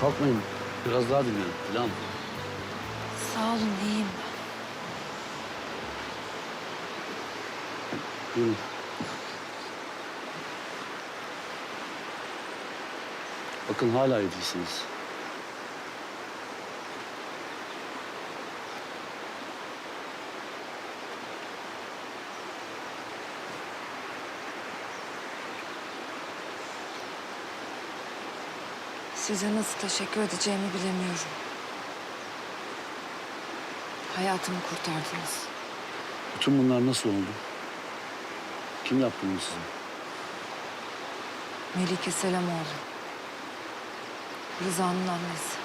Kalkmayın. Biraz daha dinleyin. Dilan. Sağ olun iyiyim. Buyurun. Bakın hala iyi değilsiniz. Size nasıl teşekkür edeceğimi bilemiyorum. Hayatımı kurtardınız. Bütün bunlar nasıl oldu? Kim yaptı bunu size? Melike Selamoğlu. Rıza'nın annesi.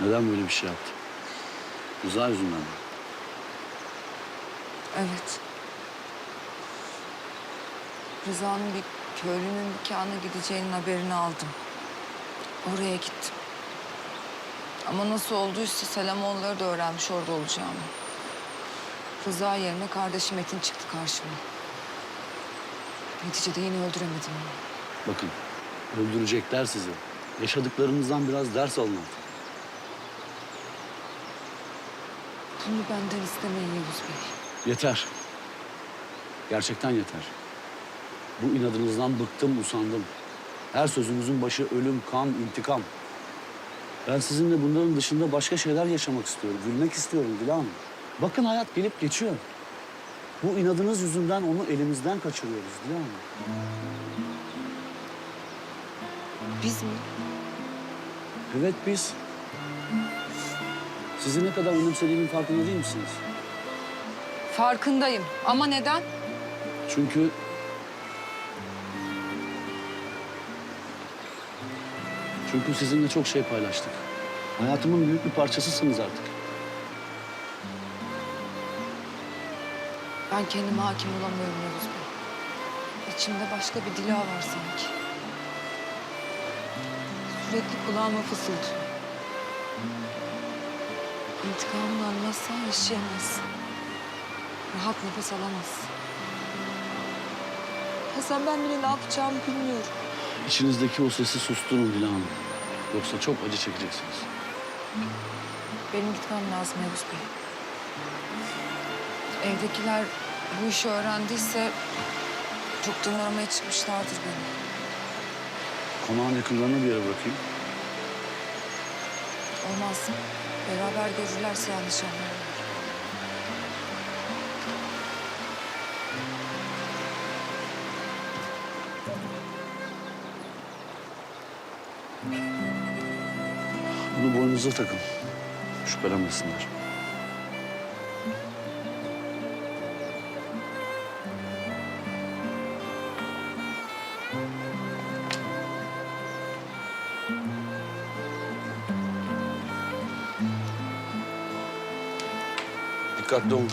Neden böyle bir şey yaptı? Rıza yüzünden mi? Evet. Rıza'nın bir köylünün nikahına gideceğinin haberini aldım. Oraya gittim. Ama nasıl olduysa Selamoğulları da öğrenmiş orada olacağımı. Rıza yerine kardeşim Metin çıktı karşıma. Neticede yine öldüremedim onu. Bakın, öldürecekler sizi. Yaşadıklarınızdan biraz ders alın artık. Bunu benden istemeyin Yavuz Bey. Yeter. Gerçekten yeter. Bu inadınızdan bıktım, usandım. Her sözünüzün başı ölüm, kan, intikam. Ben sizinle bunların dışında başka şeyler yaşamak istiyorum. Gülmek istiyorum Dilan. Bakın hayat gelip geçiyor. Bu inadınız yüzünden onu elimizden kaçırıyoruz Dilan. Biz mi? Evet biz. Sizi ne kadar önemsediğimin farkında değil misiniz? Farkındayım. Ama neden? Çünkü... Çünkü sizinle çok şey paylaştık. Hayatımın büyük bir parçasısınız artık. Ben kendime hakim olamıyorum Yavuz Bey. İçimde başka bir dila var sanki. Sürekli kulağıma fısıldıyor. İntikamını almazsan yaşayamazsın. Rahat nefes alamazsın. Hasan ben bile ne yapacağımı bilmiyorum. İçinizdeki o sesi susturun Dilan Hanım. Yoksa çok acı çekeceksiniz. Benim gitmem lazım Yavuz Bey. Evdekiler bu işi öğrendiyse çoktan aramaya çıkmışlardır beni. Konağın yakınlarına bir yere bırakayım. Olmaz. Beraber görürlerse yanlış anlarlar. Bunu boynunuza takın. Şüphelenmesinler. Dikkatli olun.